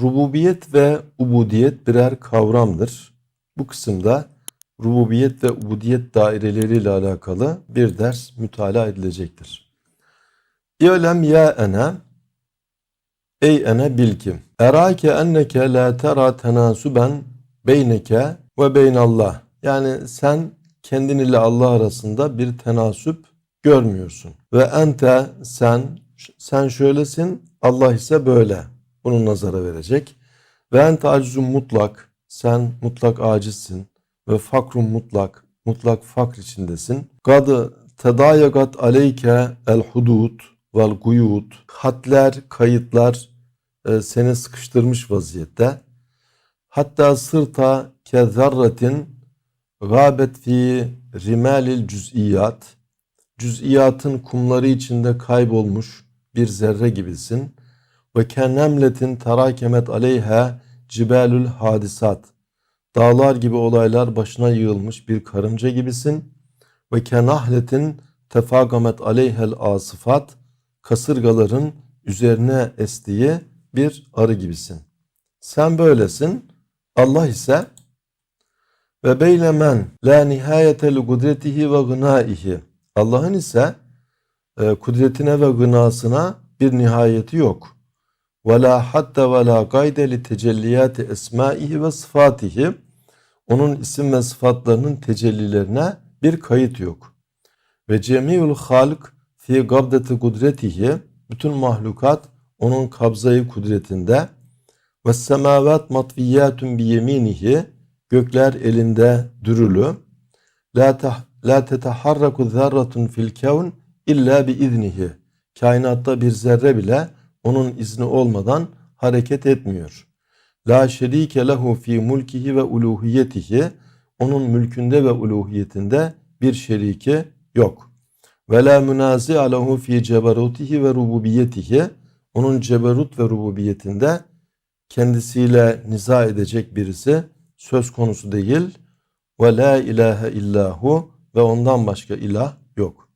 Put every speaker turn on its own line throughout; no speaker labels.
Rububiyet ve ubudiyet birer kavramdır. Bu kısımda rububiyet ve ubudiyet daireleriyle alakalı bir ders mütalaa edilecektir. İ'lem ya ene Ey ene bil ki erake enneke la tera tenasuben beyneke ve beynallah. Yani sen kendin ile Allah arasında bir tenasüp görmüyorsun. Ve ente sen sen şöylesin Allah ise böyle. Bunu nazara verecek. Ve ente acizun mutlak. Sen mutlak acizsin. Ve fakrun mutlak. Mutlak fakr içindesin. Gadı tedayagat aleyke el hudud vel guyud. Hadler, kayıtlar e, seni sıkıştırmış vaziyette. Hatta sırta ke zerretin gâbet fi rimalil cüz'iyat. Cüz'iyatın kumları içinde kaybolmuş bir zerre gibisin. Ve kennemletin terakemet aleyha cibelül hadisat. Dağlar gibi olaylar başına yığılmış bir karınca gibisin. Ve kenahletin tefagamet aleyhel asıfat. Kasırgaların üzerine estiği bir arı gibisin. Sen böylesin. Allah ise ve beylemen la nihayete li kudretihi ve gınaihi. Allah'ın ise e, kudretine ve gınasına bir nihayeti yok. Ve la hatta ve la gayde li tecelliyati esmaihi ve sıfatihi. Onun isim ve sıfatlarının tecellilerine bir kayıt yok. Ve cemiul halk fi gabdeti kudretihi. Bütün mahlukat onun kabzayı kudretinde. Ve semavat matviyatun bi yeminihi. Gökler elinde dürülü. La, tah, la teteharraku zerratun fil kevn illa bi iznihi. Kainatta bir zerre bile onun izni olmadan hareket etmiyor. La şerike lehu fi mulkihi ve uluhiyetihi. Onun mülkünde ve uluhiyetinde bir şeriki yok. Ve la münazi lehu fi ceberutihi ve rububiyetihi. Onun ceberut ve rububiyetinde kendisiyle niza edecek birisi söz konusu değil. Ve la ilahe illahu ve ondan başka ilah yok.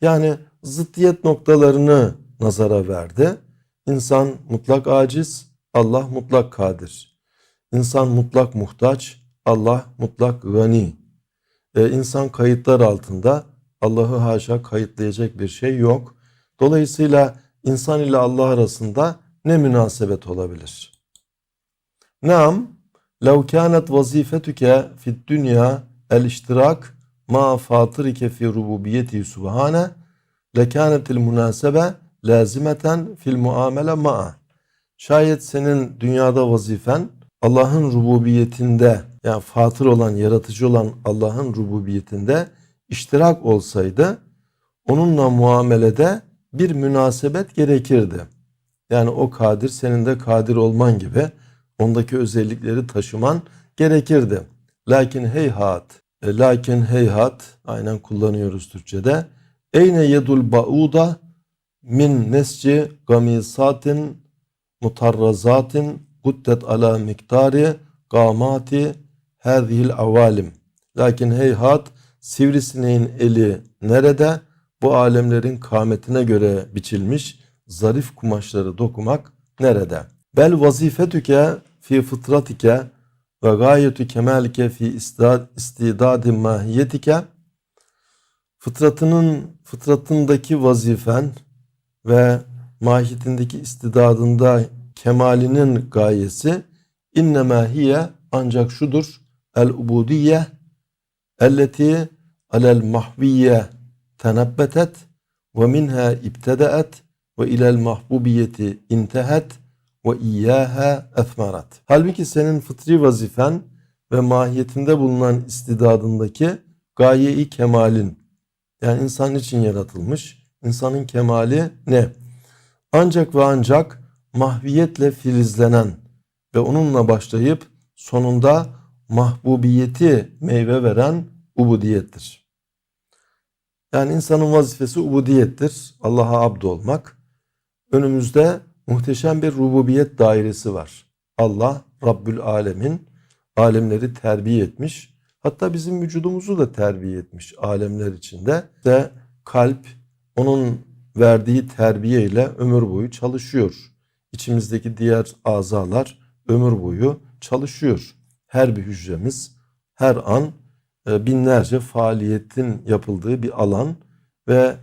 Yani zıttiyet noktalarını nazara verdi. İnsan mutlak aciz, Allah mutlak kadir. İnsan mutlak muhtaç, Allah mutlak gani. Ee, insan kayıtlar altında, Allah'ı haşa kayıtlayacak bir şey yok. Dolayısıyla insan ile Allah arasında ne münasebet olabilir? Nam, لو كانت وظيفتك في الدنيا الاشتراك مع فاطرك في ربوبيته سبحانه لكانت المناسبة lazimeten fil muamele ma'a. Şayet senin dünyada vazifen Allah'ın rububiyetinde yani fatır olan, yaratıcı olan Allah'ın rububiyetinde iştirak olsaydı onunla muamelede bir münasebet gerekirdi. Yani o kadir senin de kadir olman gibi ondaki özellikleri taşıman gerekirdi. Lakin heyhat, e, lakin heyhat aynen kullanıyoruz Türkçe'de. Eyne yedul bauda min nesci gamisatin mutarrazatin guddet ala miktari gamati hadhil avalim. Lakin heyhat sivrisineğin eli nerede? Bu alemlerin kametine göre biçilmiş zarif kumaşları dokumak nerede? Bel vazifetüke fi fıtratike ve gayetü kemalike fi istidadi mahiyetike fıtratının fıtratındaki vazifen ve mahiyetindeki istidadında kemalinin gayesi innema hiye ancak şudur el ubudiyye elleti alel mahviye tenebbetet ve minha ibtedaet ve ilel mahbubiyeti intehet ve iyyaha esmarat. Halbuki senin fıtri vazifen ve mahiyetinde bulunan istidadındaki gaye-i kemalin yani insan için yaratılmış. İnsanın kemali ne? Ancak ve ancak mahviyetle filizlenen ve onunla başlayıp sonunda mahbubiyeti meyve veren ubudiyettir. Yani insanın vazifesi ubudiyettir. Allah'a abd olmak. Önümüzde muhteşem bir rububiyet dairesi var. Allah Rabbül Alemin alemleri terbiye etmiş. Hatta bizim vücudumuzu da terbiye etmiş alemler içinde. Ve kalp onun verdiği terbiye ile ömür boyu çalışıyor. içimizdeki diğer azalar ömür boyu çalışıyor. Her bir hücremiz her an e, binlerce faaliyetin yapıldığı bir alan ve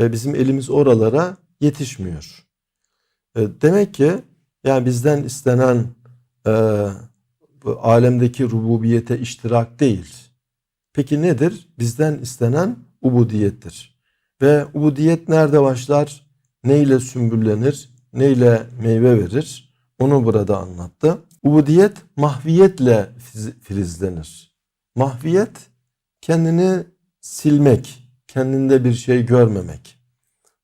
e, bizim elimiz oralara yetişmiyor. E, Demek ki yani bizden istenen alemdeki rububiyete iştirak değil. Peki nedir? Bizden istenen ubudiyettir. Ve ubudiyet nerede başlar? Neyle sümbüllenir? Neyle meyve verir? Onu burada anlattı. Ubudiyet mahviyetle filizlenir. Mahviyet kendini silmek, kendinde bir şey görmemek.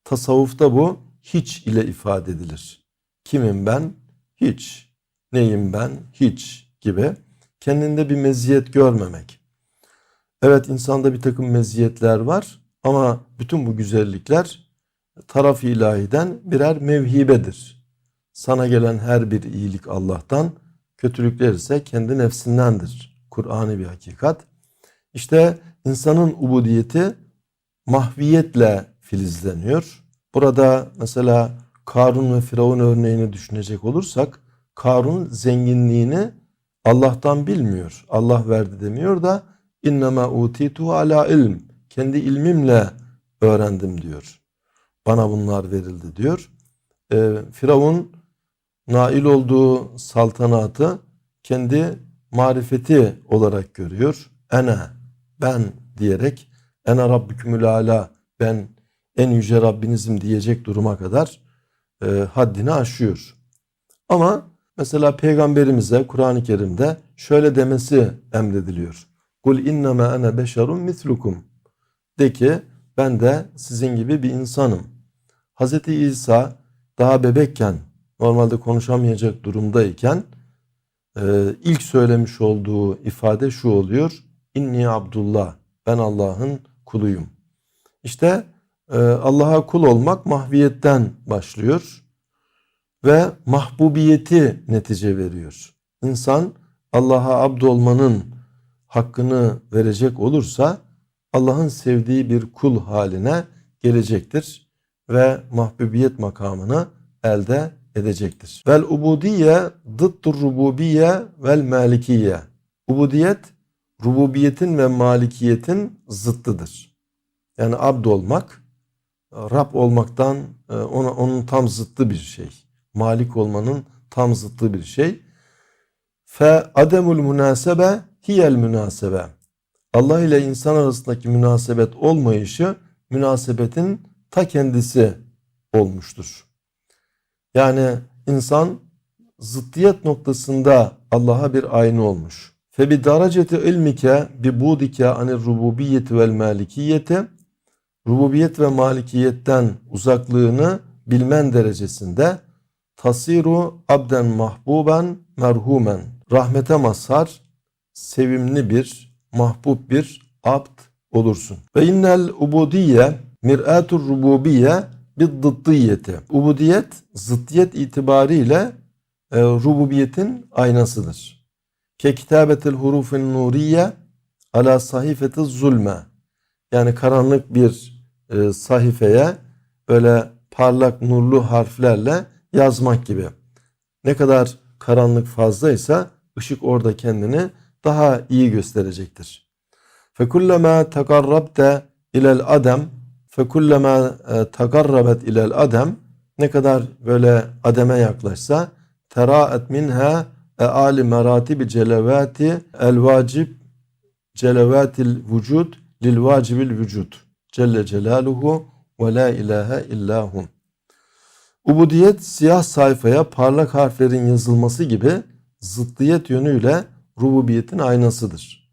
Tasavvufta bu hiç ile ifade edilir. Kimim ben? Hiç. Neyim ben? Hiç gibi. Kendinde bir meziyet görmemek. Evet insanda bir takım meziyetler var ama bütün bu güzellikler taraf ilahiden birer mevhibedir. Sana gelen her bir iyilik Allah'tan, kötülükler ise kendi nefsindendir. Kur'an'ı bir hakikat. İşte insanın ubudiyeti mahviyetle filizleniyor. Burada mesela Karun ve Firavun örneğini düşünecek olursak Karun zenginliğini Allah'tan bilmiyor. Allah verdi demiyor da innema utitu ala ilm. Kendi ilmimle öğrendim diyor. Bana bunlar verildi diyor. Ee, Firavun nail olduğu saltanatı kendi marifeti olarak görüyor. Ene, ben diyerek ene rabbükümül ala, ben en yüce Rabbinizim diyecek duruma kadar e, haddini aşıyor. Ama mesela peygamberimize Kur'an-ı Kerim'de şöyle demesi emrediliyor. Kul inneme ene beşerun mislukum. De ki ben de sizin gibi bir insanım. Hazreti İsa daha bebekken normalde konuşamayacak durumdayken e, ilk söylemiş olduğu ifade şu oluyor. İnni Abdullah. Ben Allah'ın kuluyum. İşte e, Allah'a kul olmak mahviyetten başlıyor ve mahbubiyeti netice veriyor. İnsan Allah'a abd olmanın hakkını verecek olursa Allah'ın sevdiği bir kul haline gelecektir ve mahbubiyet makamını elde edecektir. Vel ubudiye dıttur rububiye vel malikiye. Ubudiyet rububiyetin ve malikiyetin zıttıdır. Yani abd olmak Rab olmaktan e, ona, onun tam zıttı bir şey. Malik olmanın tam zıttı bir şey. Fe ademul münasebe hiyel münasebe. Allah ile insan arasındaki münasebet olmayışı münasebetin ta kendisi olmuştur. Yani insan zıttiyet noktasında Allah'a bir aynı olmuş. Fe bi dereceti ilmike bi budike anir rububiyeti vel malikiyeti rububiyet ve malikiyetten uzaklığını bilmen derecesinde tasiru abden mahbuben merhumen rahmete mazhar sevimli bir mahbub bir abd olursun. Ve innel ubudiyye mir'atur rububiyye biddıddiyeti. Ubudiyet zıttiyet itibariyle e, rububiyetin aynasıdır. Ke kitabetil hurufin nuriye ala sahifeti zulme. Yani karanlık bir e, sayfaya böyle parlak nurlu harflerle yazmak gibi. Ne kadar karanlık fazlaysa ışık orada kendini daha iyi gösterecektir. Takarrabte ilel adem fekullema e, takarrabet ilel adem ne kadar böyle ademe yaklaşsa ali meratibi celevati el vacib celevatil vücud lil vacibil vücud Celle Celaluhu ve la ilahe illahum. Ubudiyet siyah sayfaya parlak harflerin yazılması gibi zıttiyet yönüyle rububiyetin aynasıdır.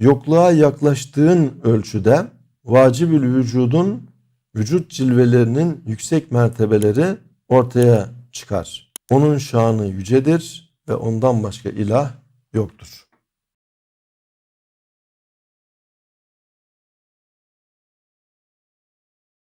Yokluğa yaklaştığın ölçüde vacibül vücudun vücut cilvelerinin yüksek mertebeleri ortaya çıkar. Onun şanı yücedir ve ondan başka ilah yoktur.